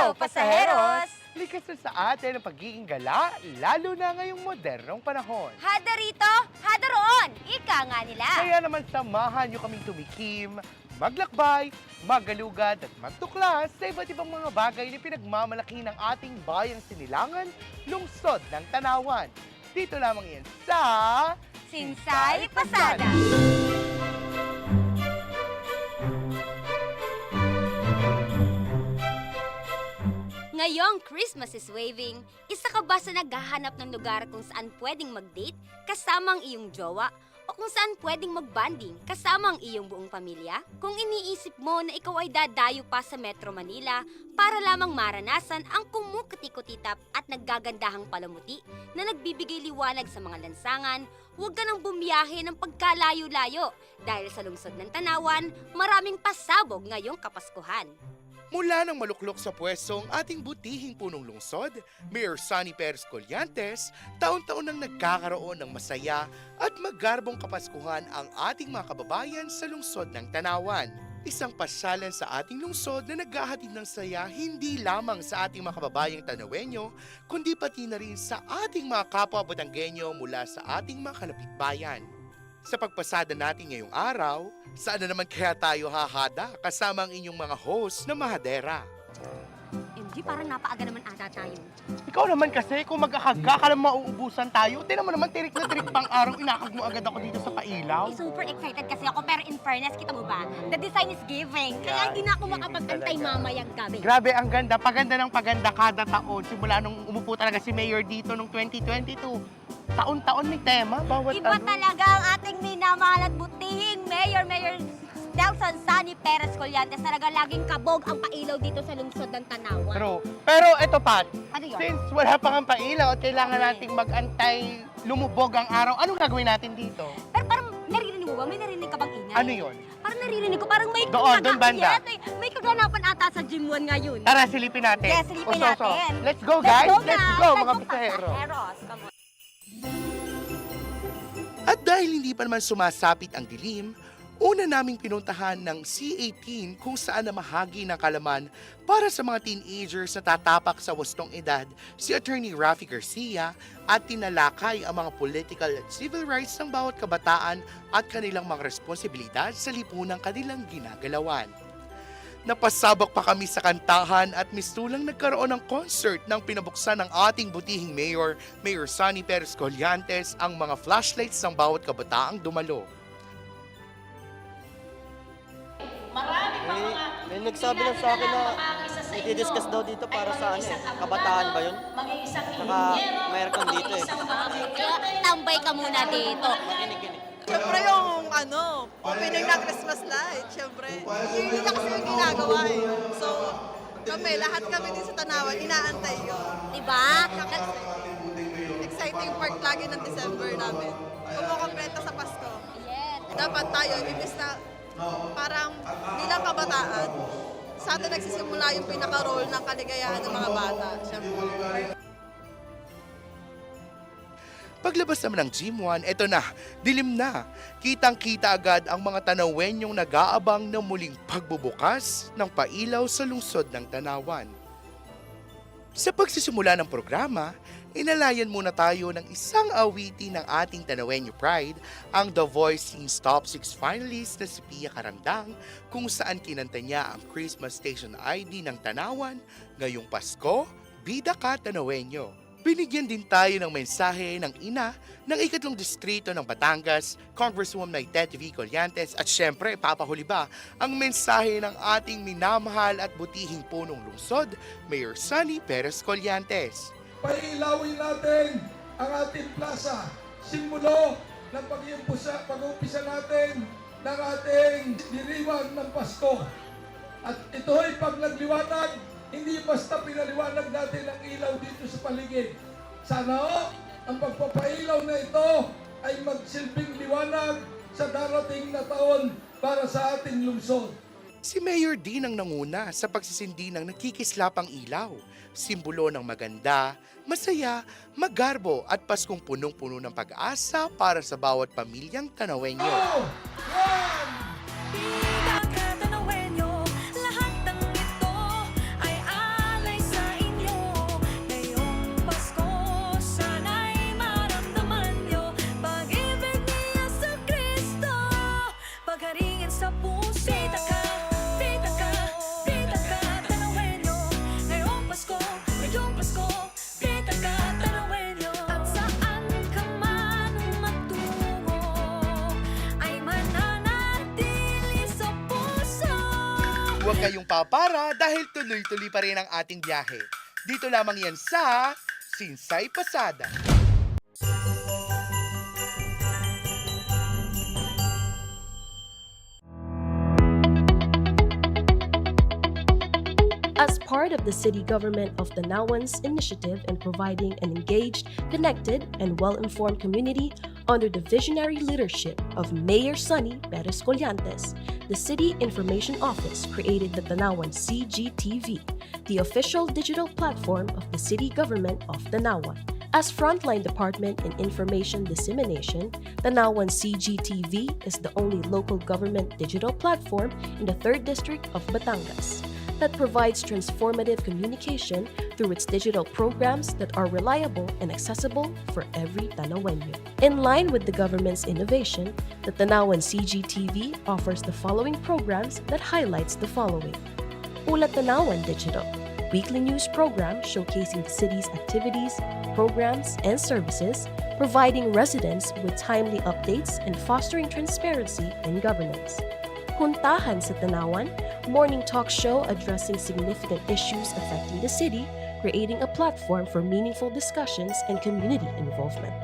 Araw, pasaheros! Likas na sa atin ang pagiging gala, lalo na ngayong modernong panahon. Hada rito, hada roon! Ika nga nila! Kaya naman samahan niyo kaming tumikim, maglakbay, magalugad at magtuklas sa iba't ibang mga bagay na pinagmamalaki ng ating bayang sinilangan, lungsod ng Tanawan. Dito lamang yan sa... Sinsay Pasada! Ngayong Christmas is waving, isa ka ba sa naghahanap ng lugar kung saan pwedeng mag-date kasama ang iyong jowa o kung saan pwedeng mag-banding kasama ang iyong buong pamilya? Kung iniisip mo na ikaw ay dadayo pa sa Metro Manila para lamang maranasan ang kumukuti-kutitap at naggagandahang palamuti na nagbibigay liwanag sa mga lansangan, huwag ka nang bumiyahe ng pagkalayo-layo dahil sa lungsod ng Tanawan, maraming pasabog ngayong Kapaskuhan. Mula ng maluklok sa pwesto ang ating butihing punong lungsod, Mayor Sonny Perez Collantes, taon-taon nang nagkakaroon ng masaya at magarbong kapaskuhan ang ating mga kababayan sa lungsod ng Tanawan. Isang pasyalan sa ating lungsod na naghahatid ng saya hindi lamang sa ating mga kababayang Tanawenyo, kundi pati na rin sa ating mga kapwa Batanggenyo mula sa ating mga kalapitbayan. Sa pagpasada natin ngayong araw, saan na naman kaya tayo hahada kasama ang inyong mga host na mahadera? MG, parang napaaga naman ata tayo. Ikaw naman kasi, kung mag-akaga ka lang mauubusan tayo, tinan mo naman, tirik na tirik pang araw, inakag mo agad ako dito sa pailaw. Eh, super excited kasi ako, pero in fairness, kita mo ba? The design is giving. Kaya hindi na ako makapagantay mamayang gabi. Grabe, ang ganda. Paganda ng paganda kada taon. Simula nung umupo talaga si Mayor dito nung 2022. Taon-taon may tema. Bawat Iba ano. talaga ang ating minamahal at butihing Mayor, Mayor Nelson Sani Perez Collantes. Talaga laging kabog ang pailaw dito sa lungsod ng Tanawan. True. Pero ito, Pat, Ano yun? since wala pa nga pailaw at kailangan Okay. nating mag-antay lumubog ang araw, anong gagawin natin dito? Pero parang naririnig mo ba? May narinig ka bang ingay? Ano yun? Parang naririnig ko, parang may Doon, doon banda. Yes, may, may kaganapan ata sa gym 1 ngayon. Tara, silipin natin. Yes, silipin O, so, so, natin. Let's go, guys. Let's go, mga pasahero. Pasaheros, come on. At dahil hindi pa naman sumasapit ang dilim, una naming pinuntahan ng C18 kung saan namahagi ng kalaman para sa mga teenagers na tatapak sa wastong edad si Attorney Rafi Garcia at tinalakay ang mga political at civil rights ng bawat kabataan at kanilang mga responsibilidad sa lipunang kanilang ginagalawan. Napasabak pa kami sa kantahan at mistulang nagkaroon ng concert nang pinabuksan ng ating butihing mayor, Mayor Sonny Perez Collantes, ang mga flashlights ng bawat kabataang dumalo. May, may nagsabi lang sa akin na i-discuss daw dito para sa ano eh, kabataan ba yun? Saka mayroon kang dito eh. Tambay ka muna dito. Siyempre yung ano, opening ng Christmas light, siyempre. Yearly na kasi yung ginagawa eh. So, kami, lahat kami din sa Tanawan, inaantay yun. Diba? Exciting part lagi ng December namin. Kumukompleta sa Pasko. Yes. Dapat tayo, imbis na parang bilang kabataan, sa atin nagsisimula yung pinaka-role ng kaligayahan ng mga bata. Siyempre. Paglabas naman ng Gym 1, eto na, dilim na. Kitang-kita agad ang mga tanawenyong nag-aabang ng muling pagbubukas ng pailaw sa lungsod ng Tanawan. Sa pagsisimula ng programa, inalayan muna tayo ng isang awiti ng ating Tanawenyo Pride, ang The Voice Team's Top 6 finalist na si Pia Karandang, kung saan kinanta niya ang Christmas Station ID ng Tanawan ngayong Pasko, Bida Ka Tanawenyo. Binigyan din tayo ng mensahe ng ina ng ikatlong distrito ng Batangas, Congresswoman Tete V. Collantes at syempre, papahuli ba, ang mensahe ng ating minamahal at butihing punong lungsod, Mayor Sunny Perez Collantes. Pailawin natin ang ating plaza. Simulo ng pag-iumpisa, pag-umpisa natin ng ating diriwang ng Pasko. At ito'y pag nagliwanag, hindi basta pinaliwanag natin ang ilaw dito sa paligid. Sana o, ang pagpapailaw na ito ay magsilbing liwanag sa darating na taon para sa ating lungsod. Si Mayor din ang nanguna sa pagsisindi ng nakikislapang ilaw, simbolo ng maganda, masaya, magarbo at Paskong punong-puno ng pag-asa para sa bawat pamilyang Tanawenyo. Oh! One! Huwag kayong papara dahil tuloy-tuloy pa rin ang ating biyahe. Dito lamang yan sa Sinsay Pasada. As part of the city government of Tanawan's initiative in providing an engaged, connected, and well informed community under the visionary leadership of Mayor Sonny Perez Collantes, the City Information Office created the Tanawan CGTV, the official digital platform of the city government of Tanawan. As frontline department in information dissemination, Tanawan CGTV is the only local government digital platform in the 3rd District of Batangas that provides transformative communication through its digital programs that are reliable and accessible for every Tanawenyo. In line with the government's innovation, the Tanawan CGTV offers the following programs that highlights the following. Ulat Tanawan Digital, weekly news program showcasing the city's activities, programs, and services, providing residents with timely updates and fostering transparency in governance. Huntahan sa Tanawan, morning talk show addressing significant issues affecting the city, creating a platform for meaningful discussions and community involvement.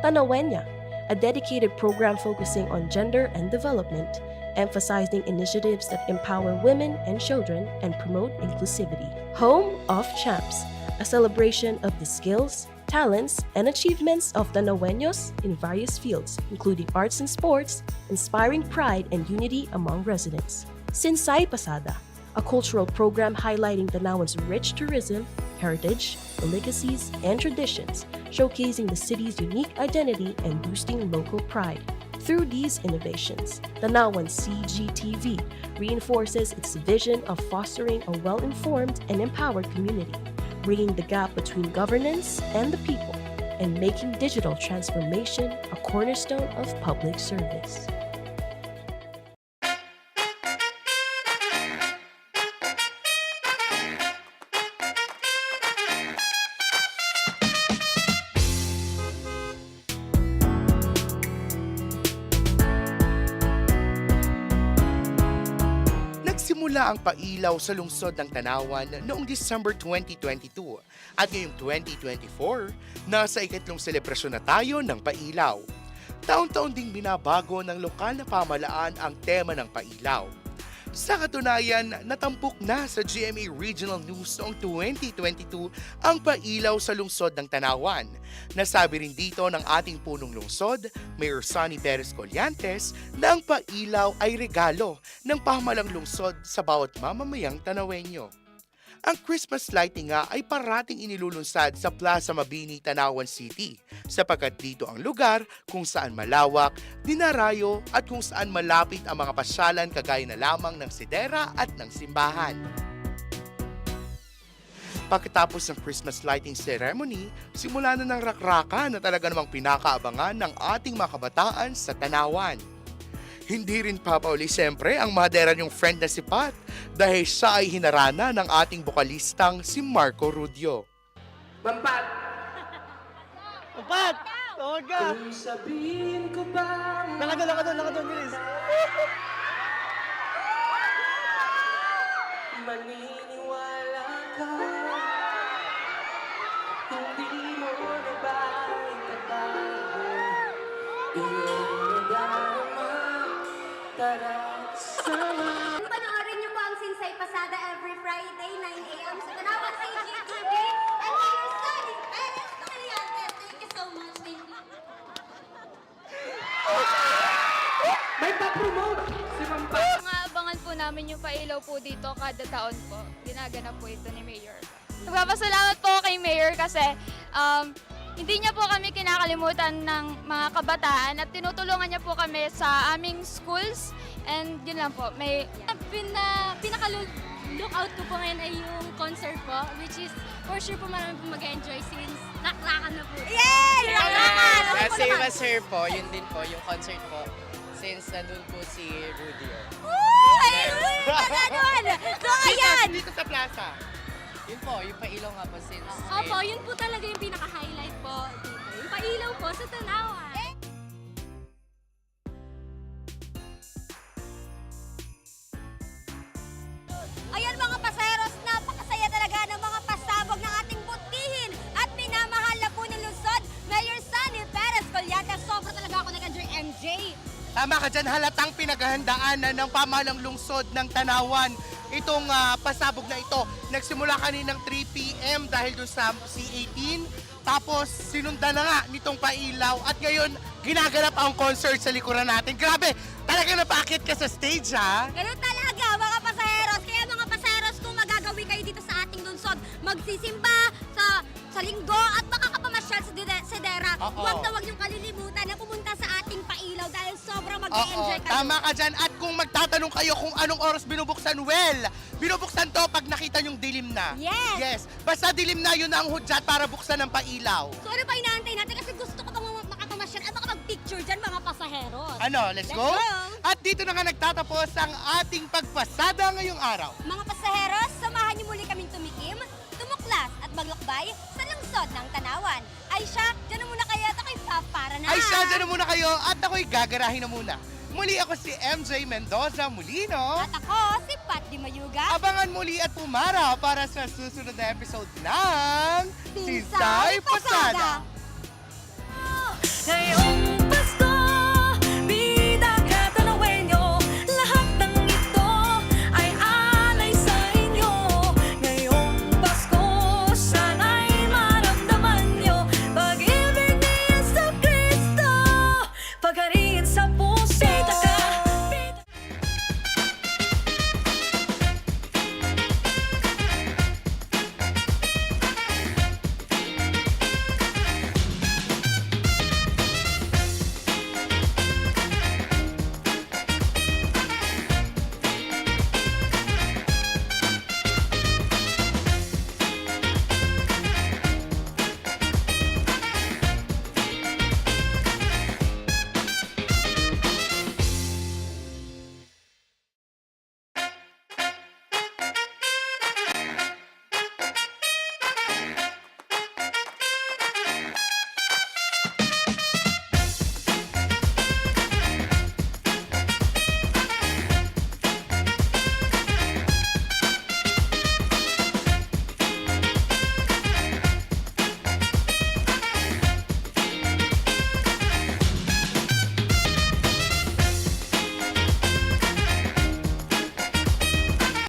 Tanawenya, a dedicated program focusing on gender and development, emphasizing initiatives that empower women and children and promote inclusivity. Home of Champs, a celebration of the skills, talents, and achievements of Tanaweños in various fields, including arts and sports, inspiring pride and unity among residents. Sinsay Pasada, a cultural program highlighting Tanawan's rich tourism, heritage, legacies, and traditions, showcasing the city's unique identity and boosting local pride. Through these innovations, Tanawan CGTV reinforces its vision of fostering a well informed and empowered community, bringing the gap between governance and the people, and making digital transformation a cornerstone of public service. Nagsimula ang pailaw sa lungsod ng Tanawan noong December 2022 at ngayong 2024, nasa ikatlong selebrasyon na tayo ng pailaw. Taon-taon ding binabago ng lokal na pamalaan ang tema ng pailaw. Sa katunayan, natampok na sa GMA Regional News noong 2022 ang pailaw sa lungsod ng Tanawan. Nasabi rin dito ng ating punong lungsod, Mayor Sonny Perez Collantes, na ang pailaw ay regalo ng pamalang lungsod sa bawat mamamayang Tanawenyo. Ang Christmas lighting nga ay parating inilulunsad sa Plaza Mabini, Tanawan City sapagkat dito ang lugar kung saan malawak, dinarayo at kung saan malapit ang mga pasyalan kagaya na lamang ng sidera at ng simbahan. Pagkatapos ng Christmas lighting ceremony, simula na ng rakraka na talaga namang pinakaabangan ng ating mga kabataan sa Tanawan. Hindi rin papauli siyempre ang madera niyong friend na si Pat dahil siya ay hinarana ng ating bokalistang si Marco Rudio. Upat! Tawag ka! Kung sabihin ko ba... Nakadoon, nakadoon, nakadoon, bilis! Maniniwala ka Mga abangan po namin yung pailaw po dito kada taon po. Ginaganap po ito ni Mayor. Nagpapasalamat po kay Mayor kasi um, hindi niya po kami kinakalimutan ng mga kabataan at tinutulungan niya po kami sa aming schools and yun lang po. May Pina, pinaka-lookout ko po ngayon ay yung concert po, which is for sure po marami po mag-enjoy since naklakan na po. Yay! Raklakan! Uh, same as her po, yun din po, yung concert po. Since nandun po si Rudy. Uy! Pagano'n! So, ayan! Dito sa plaza. Yun po, yung pailaw nga po since Opo, yun po talaga yung pinaka-highlight po dito. Yung pailaw po sa Tanawan. Tama ka dyan, halatang pinaghahandaan na ng pamalang lungsod ng Tanawan. Itong ah, pasabog na ito, nagsimula kaninang 3 p.m. dahil doon sa C18. Tapos sinundan na nga nitong pailaw at ngayon ginaganap ang concert sa likuran natin. Grabe, talaga napakit ka sa stage ha. Ganun talaga, mga pasaheros. Kaya mga pasaheros, kung magagawi kayo dito sa ating lungsod, magsisimba sa sa linggo at makakapamasyal sa Sedera, Oo. huwag na huwag niyong kalilimutan na pumunta Oo, kayo. tama ka dyan. At kung magtatanong kayo kung anong oras binubuksan, well, binubuksan to pag nakita yung dilim na. Yes. Yes. Basta dilim na, yun na ang hudyat para buksan ng pailaw. So ano pa inaantay natin? Kasi gusto ko pang makapamasyal at makapag-picture dyan, mga pasaheros. Ano, let's, Let's go? go. At dito na nga nagtatapos ang ating pagpasada ngayong araw. Mga kayo at ako'y gagarahin na muna. Muli ako si MJ Mendoza Molino. At ako, si Pat Di Mayuga. Abangan muli at pumara para sa susunod na episode ng Pinsay Pasada. Pasada. Ngayong